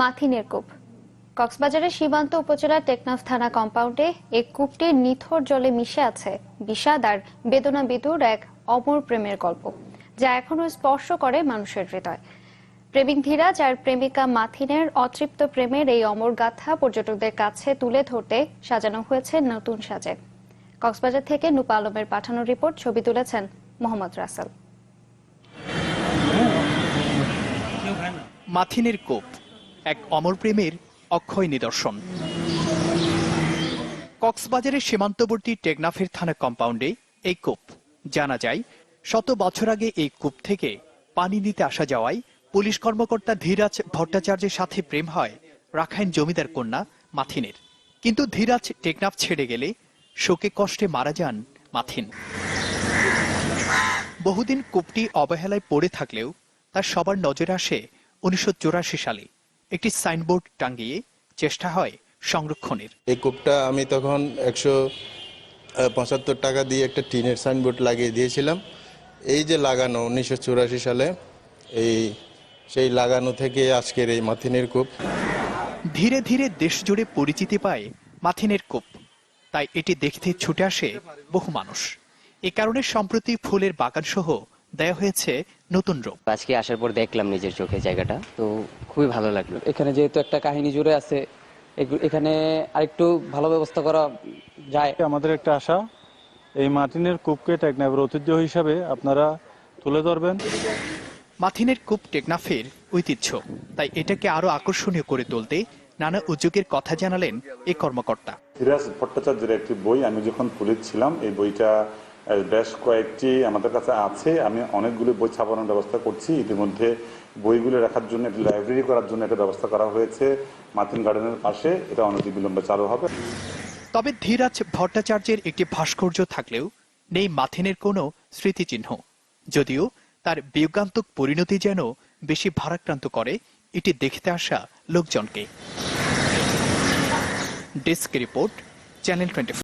মাথিনের কূপ। কক্সবাজারের সীমান্ত উপজেলার টেকনাফ থানা কম্পাউন্ডে এই কূপটির নিথর জলে মিশে আছে। বিষাদ আর বেদনা বিদুর এক অমর প্রেমের গল্প, যা এখনও স্পর্শ করে মানুষের হৃদয়। প্রেমিক ধীরাজ আর প্রেমিকা মাথিনের অতৃপ্ত প্রেমের এই অমর গাথা পর্যটকদের কাছে তুলে ধরতে সাজানো হয়েছে নতুন সাজে। কক্সবাজার থেকে নুপা আলমের পাঠানো রিপোর্ট, ছবি তুলেছেন মোহাম্মদ রাসেল। মাথিনের কোপ। এক অমর প্রেমের অক্ষয় নিদর্শন। কক্সবাজারের সীমান্তবর্তী টেকনাফের থানা কম্পাউন্ডে এই কূপ। জানা যায়, শত বছর আগে এই কূপ থেকে পানি নিতে আসা যাওয়ায় পুলিশ কর্মকর্তা ধীরাজ ভট্টাচার্যের সাথে প্রেম হয় রাখাইন জমিদার কন্যা মাথিনের। কিন্তু ধীরাজ টেকনাফ ছেড়ে গেলে শোকে কষ্টে মারা যান মাথিন। বহুদিন কূপটি অবহেলায় পড়ে থাকলেও তার সবার নজরে আসে উনিশশো চুরাশি সালে। একটি সাইনবোর্ড টাঙ্গিয়ে চেষ্টা হয় সংরক্ষণের। এই কূপটা আমি তখন একশো পঁচাত্তর টাকা দিয়ে একটা টিনের সাইনবোর্ড লাগিয়ে দিয়েছিলাম। এই যে লাগানো উনিশশো চুরাশি সালে এই সেই লাগানো থেকে আজকের এই মাথিনের কূপ। ধীরে ধীরে দেশ জুড়ে পরিচিতি পায় মাথিনের কূপ। তাই এটি দেখতে ছুটে আসে বহু মানুষ। এ কারণে সম্প্রতি ফুলের বাগান সহ দেয়া হয়েছে নতুন রূপ। আজকে আসার পর দেখলাম নিজের চোখে জায়গাটা তো খুবই ভালো লাগল। এখানে যেহেতু একটা কাহিনী জুড়ে আছে এখানে আরেকটু ভালো ব্যবস্থা করা যায়। আমাদের একটা আশা। এই মার্টিনের কূপকে টেকনাফের ঐতিহ্য হিসাবে আপনারা তুলে ধরবেন। মাথিনের কূপ টেকনাফের ঐতিহ্য তাই এটাকে আরও আকর্ষণীয় করে তুলতে নানা উদ্যোগের কথা জানালেন এই কর্মকর্তা। ধীরাজ ভট্টাচার্যের একটি বই আমি যখন পুলিশ ছিলাম এই বইটা বেশ কয়েকটি আমাদের কাছে আছে, আমি অনেকগুলো বই ছাপানোর ব্যবস্থা করছি। ইতিমধ্যে বইগুলো রাখার জন্য, একটি লাইব্রেরি করার জন্য একটা ব্যবস্থা করা হয়েছে মাথিন গার্ডেনের পাশে। এটা অনতিবিলম্বে চালু হবে। তবে ধীরাজ ভট্টাচার্যের একটি ভাস্কর্য থাকলেও নেই মাথিনের কোনো স্মৃতিচিহ্ন। যদিও তার বিয়োগান্তক পরিণতি যেন বেশি ভারাক্রান্ত করে, এটি দেখতে আসা লোকজনকে। Desk report, channel twenty